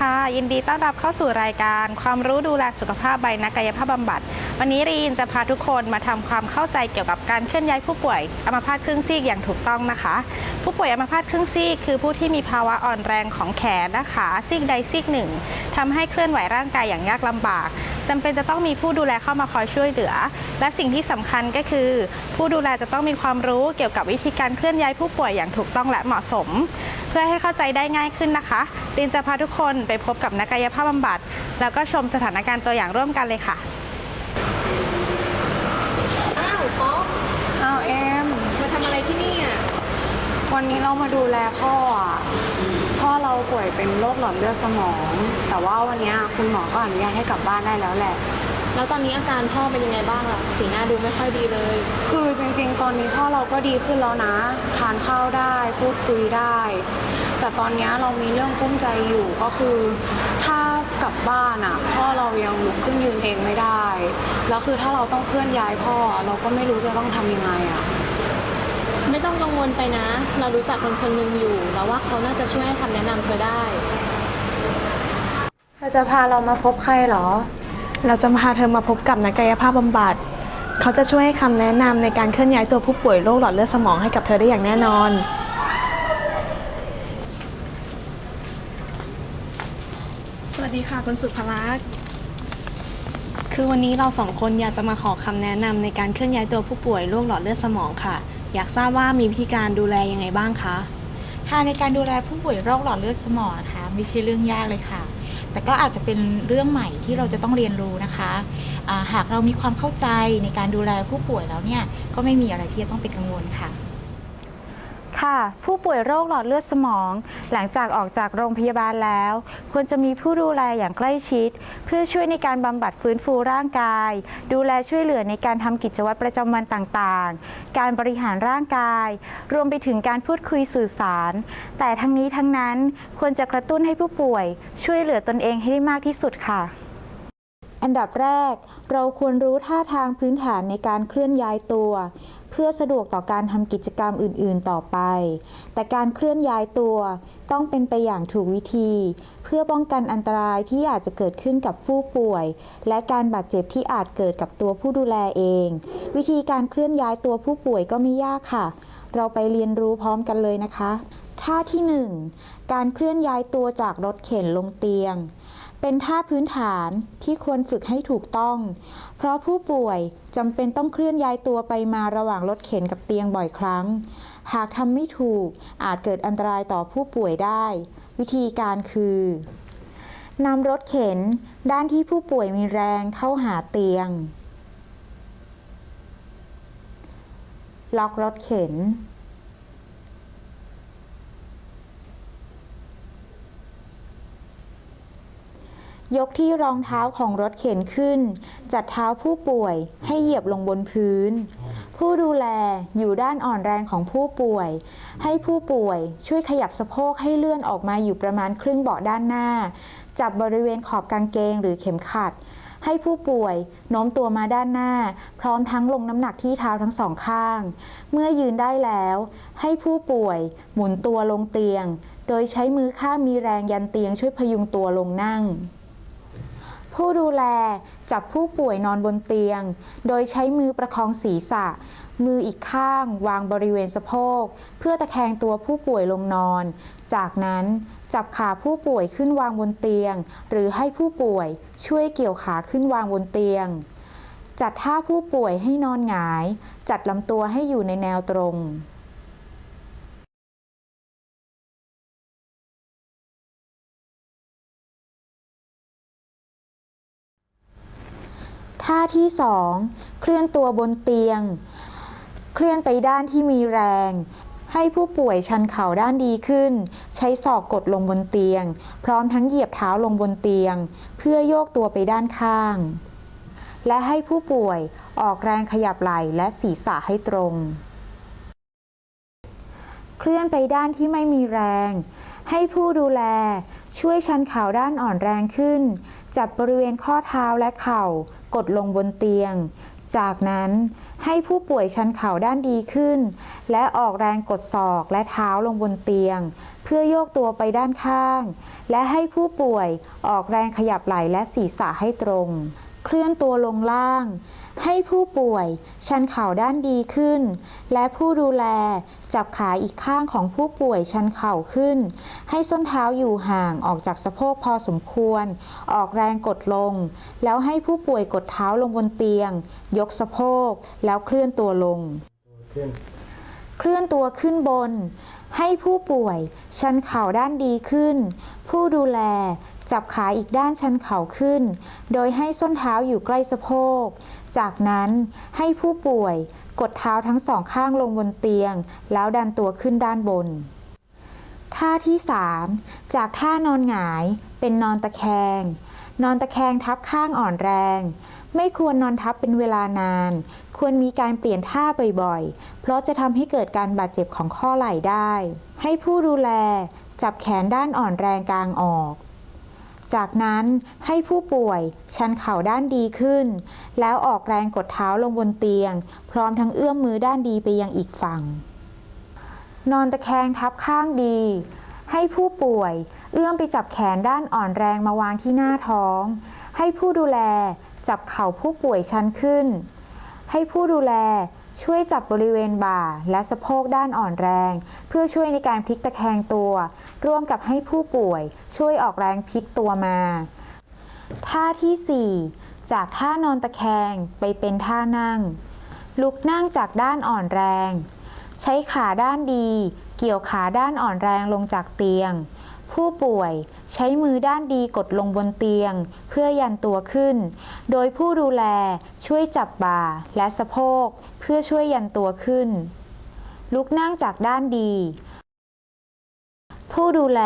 ค่ะ ยินดีต้อนรับเข้าสู่รายการ ความรู้ดูแลสุขภาพใบนักกายภาพบำบัด วันนี้รีนจะพาทุกคนมาทำความเข้าใจเกี่ยวกับการเคลื่อนย้ายผู้ป่วยอัมพาตครึ่งซีกอย่างถูกต้องนะคะ ผู้ป่วยอัมพาตครึ่งซีกคือผู้ที่มีภาวะอ่อนแรงของแขนและขาซีกใดซีกหนึ่งทำให้เคลื่อนไหวร่างกายอย่างยากลำบาก จำเป็นจะต้องมีผู้ดูแลเข้ามาคอยช่วยเหลือ และสิ่งที่สำคัญก็คือ ผู้ดูแลจะต้องมีความรู้เกี่ยวกับวิธีการเคลื่อนย้ายผู้ป่วยอย่างถูกต้องและเหมาะสม เพื่อให้เข้าใจได้ง่ายขึ้นนะคะลินจะพาทุกคนไปพบกับนักกายภาพบำบัด แล้วก็ชมสถานการณ์ตัวอย่างร่วมกันเลยค่ะอ้าวป๊อปอ้าวเอ็มมาทำอะไรที่นี่อะวันนี้เรามาดูแลพ่ออะพ่ อเราป่วยเป็นโรคหลอดเลือดสมอง แต่ว่าวันนี้คุณหมอก็อนุญาตให้กลับบ้านได้แล้วแหละ แล้วตอนนี้อาการพ่อเป็นยังไงบ้างล่ะ สีหน้าดูไม่ค่อยดีเลย คือจริงๆ ตอนนี้พ่อเราก็ดีขึ้นแล้วนะ ทานข้าวได้ พูดคุยได้ แต่ตอนนี้เรามีเรื่องกุ้มใจอยู่ก็คือ ถ้ากลับบ้านอะ พ่อเรายังลุกขึ้นยืนเองไม่ได้ แล้วคือถ้าเราต้องเคลื่อนย้ายพ่อเราก็ไม่รู้จะต้องทำยังไงอะ ไม่ต้องกังวลไปนะ เรารู้จักคนคนหนึ่งอยู่ แล้วว่าเขาน่าจะช่วยให้คำแนะนำเธอได้ เธอจะพาเรามาพบใครเหรอ เราจะพาเธอมาพบกับนักกายภาพบำบัด เขาจะช่วยให้คำแนะนำในการเคลื่อนย้ายตัวผู้ป่วยโรคหลอดเลือดสมองให้กับเธอได้อย่างแน่นอน สวัสดีค่ะคุณสุภลักษณ์ คือวันนี้เราสองคนอยากจะมาขอคำแนะนำในการเคลื่อนย้ายตัวผู้ป่วยโรคหลอดเลือดสมองค่ะ อยากทราบว่ามีวิธีการดูแลยังไงบ้างคะค่ะในการดูแลผู้ป่วยโรคหลอดเลือดสมองนะคะไม่ใช่เรื่องยากเลยค่ะ แต่ก็อาจจะเป็นเรื่องใหม่ที่เราจะต้องเรียนรู้นะคะหากเรามีความเข้าใจในการดูแลผู้ป่วยแล้วเนี่ยก็ไม่มีอะไรที่จะต้องเป็นกังวลค่ะ ค่ะ ผู้ป่วยโรคหลอดเลือดสมอง หลังจากออกจากโรงพยาบาลแล้ว ควรจะมีผู้ดูแลอย่างใกล้ชิด เพื่อช่วยในการบำบัดฟื้นฟูร่างกาย ดูแลช่วยเหลือในการทำกิจวัตรประจำวันต่างๆ การบริหารร่างกาย รวมไปถึงการพูดคุยสื่อสาร แต่ทั้งนี้ทั้งนั้นควรจะกระตุ้นให้ผู้ป่วย ช่วยเหลือตนเองให้ได้มากที่สุดค่ะ อันดับแรก เราควรรู้ท่าทางพื้นฐานในการเคลื่อนย้ายตัว เพื่อสะดวกต่อการทำกิจกรรมอื่น ๆ ต่อไป แต่การเคลื่อนย้ายตัวต้องเป็นไปอย่างถูกวิธี เพื่อป้องกันอันตรายที่อาจจะเกิดขึ้นกับผู้ป่วย และการบาดเจ็บที่อาจเกิดกับตัวผู้ดูแลเอง วิธีการเคลื่อนย้ายตัวผู้ป่วยก็ไม่ยากค่ะ เราไปเรียนรู้พร้อมกันเลยนะคะ ท่าที่ 1 การเคลื่อนย้ายตัวจากรถเข็นลงเตียง เป็นท่าพื้นฐานที่ควรฝึกให้ถูกต้อง เพราะผู้ป่วยจำเป็นต้องเคลื่อนย้ายตัวไปมาระหว่างรถเข็นกับเตียงบ่อยครั้ง หากทำไม่ถูกอาจเกิดอันตรายต่อผู้ป่วยได้ วิธีการคือนำรถเข็นด้านที่ผู้ป่วยมีแรงเข้าหาเตียง ล็อกรถเข็น ยกที่รองเท้าของรถเข็นขึ้น จัดเท้าผู้ป่วยให้เหยียบลงบนพื้น ผู้ดูแลอยู่ด้านอ่อนแรงของผู้ป่วย ให้ผู้ป่วยช่วยขยับสะโพกให้เลื่อนออกมาอยู่ประมาณครึ่งเบาะด้านหน้า จับบริเวณขอบกางเกงหรือเข็มขัด ให้ผู้ป่วยโน้มตัวมาด้านหน้า พร้อมทั้งลงน้ำหนักที่เท้าทั้งสองข้าง เมื่อยืนได้แล้ว ให้ผู้ป่วยหมุนตัวลงเตียง โดยใช้มือข้างมีแรงยันเตียงช่วยพยุงตัวลงนั่ง ผู้ดูแลจับผู้ป่วยนอนบนเตียง โดยใช้มือประคองศีรษะ มืออีกข้างวางบริเวณสะโพก เพื่อตะแคงตัวผู้ป่วยลงนอน จากนั้นจับขาผู้ป่วยขึ้นวางบนเตียง หรือให้ผู้ป่วยช่วยเกี่ยวขาขึ้นวางบนเตียง จัดท่าผู้ป่วยให้นอนหงาย จัดลำตัวให้อยู่ในแนวตรง ท่าที่ 2 เคลื่อนตัวบนเตียง เคลื่อนไปด้านที่มีแรง ให้ผู้ป่วยชันเข่าด้านดีขึ้น ใช้ศอกกดลงบนเตียง พร้อมทั้งเหยียบเท้าลงบนเตียง เพื่อโยกตัวไปด้านข้าง และให้ผู้ป่วยออกแรงขยับไหล่และศีรษะให้ตรง เคลื่อนไปด้านที่ไม่มีแรง ให้ผู้ดูแลช่วยชันเข่าด้านอ่อนแรงขึ้น จับบริเวณข้อเท้าและเข่า กดลงบนเตียง จากนั้นให้ผู้ป่วยชันเข่าด้านดีขึ้น และออกแรงกดศอกและเท้าลงบนเตียง เพื่อโยกตัวไปด้านข้าง และให้ผู้ป่วยออกแรงขยับไหล่และศีรษะให้ตรง เคลื่อนตัวลงล่าง ให้ผู้ป่วยชันเข่าด้านดีขึ้น และผู้ดูแลจับขาอีกข้างของผู้ป่วยชันเข่าขึ้น ให้ส้นเท้าอยู่ห่างออกจากสะโพกพอสมควร ออกแรงกดลง แล้วให้ผู้ป่วยกดเท้าลงบนเตียง ยกสะโพกแล้วเคลื่อนตัวลง เคลื่อนตัวขึ้นบน ให้ผู้ป่วย ชันเข่าด้านดีขึ้น ผู้ดูแลจับขาอีกด้านชันเข่าขึ้น โดยให้ส้นเท้าอยู่ใกล้สะโพก จากนั้นให้ผู้ป่วยกดเท้าทั้งสองข้างลงบนเตียง แล้วดันตัวขึ้นด้านบน ท่าที่ 3 จากท่านอนหงายเป็นนอนตะแคง นอนตะแคงทับข้างอ่อนแรง ไม่ควรนอนทับเป็นเวลานาน ควรมีการเปลี่ยนท่าบ่อยๆ เพราะจะทำให้เกิดการบาดเจ็บของข้อไหล่ได้ ให้ผู้ดูแลจับแขนด้านอ่อนแรงกลางออก จากนั้นให้ผู้ป่วยชันเข่าด้านดีขึ้น แล้วออกแรงกดเท้าลงบนเตียง พร้อมทั้งเอื้อมมือด้านดีไปยังอีกฝั่ง นอนตะแคงทับข้างดี ให้ผู้ป่วย เอื้อมไปจับแขนด้านอ่อนแรงมาวางที่หน้าท้อง ให้ผู้ดูแลจับเข่าผู้ป่วยชันขึ้น ให้ผู้ดูแลช่วยจับบริเวณบ่าและสะโพกด้านอ่อนแรง เพื่อช่วยในการพลิกตะแคงตัว ร่วมกับให้ผู้ป่วยช่วยออกแรงพลิกตัวมา ท่าทีสี่4 จากท่านอนตะแคงไปเป็นท่านั่ง ลุกนั่งจากด้านอ่อนแรง ใช้ขาด้านดี เกี่ยวขาด้านอ่อนแรงลงจากเตียง ผู้ป่วยใช้มือด้านดีกดลงบนเตียง เพื่อยันตัวขึ้น โดยผู้ดูแลช่วยจับบ่าและสะโพกเพื่อช่วยยันตัวขึ้น ลุกนั่งจากด้านดี ผู้ดูแล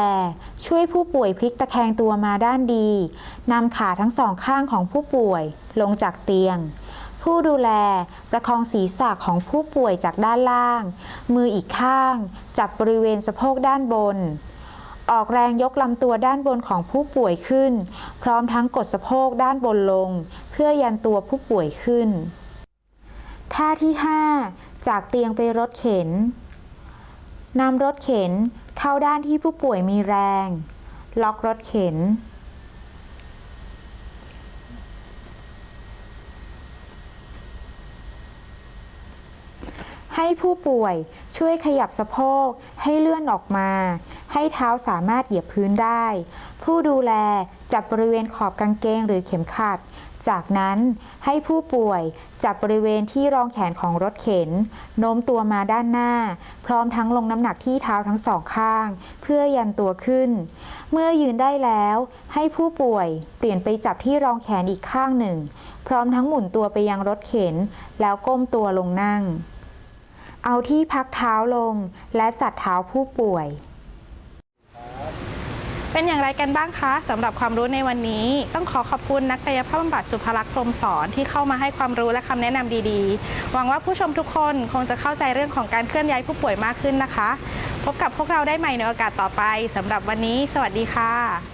ช่วยผู้ป่วยพลิกตะแคงตัวมาด้านดีนำขาทั้งสองข้างของผู้ป่วยลงจากเตียง ผู้ดูแลประคองศีรษะของผู้ป่วยจากด้านล่าง มืออีกข้าง จับบริเวณสะโพกด้านบน ออกแรงยกลำตัวด้านบนของผู้ป่วยขึ้น พร้อมทั้งกดสะโพกด้านบนลง เพื่อยันตัวผู้ป่วยขึ้น ท่าที่ 5 จากเตียงไปรถเข็นนำรถเข็นเข้าด้านที่ผู้ป่วยมีแรง ล็อกรถเข็น ให้ผู้ป่วยช่วยขยับสะโพกให้เลื่อนออกมา ให้เท้าสามารถเหยียบพื้นได้ ผู้ดูแลจับบริเวณขอบกางเกงหรือเข็มขัด จากนั้นให้ผู้ป่วยจับบริเวณที่รองแขนของรถเข็น โน้มตัวมาด้านหน้า พร้อมทั้งลงน้ำหนักที่เท้าทั้งสองข้าง เพื่อยันตัวขึ้น เมื่อยืนได้แล้ว ให้ผู้ป่วยเปลี่ยนไปจับที่รองแขนอีกข้างหนึ่ง พร้อมทั้งหมุนตัวไปยังรถเข็น แล้วก้มตัวลงนั่ง เอาที่พักเท้าลง และจัดเท้าผู้ป่วย เป็นอย่างไรกันบ้างคะสำหรับความรู้ในวันนี้ ต้องขอขอบคุณนักกายภาพบำบัดสุภลักษณ์พรมสอนที่เข้ามาให้ความรู้และคำแนะนำดีๆ หวังว่าผู้ชมทุกคนคงจะเข้าใจเรื่องของการเคลื่อนย้ายผู้ป่วยมากขึ้นนะคะ พบกับพวกเราได้ใหม่ในโอกาสต่อไปสำหรับวันนี้ สวัสดีค่ะ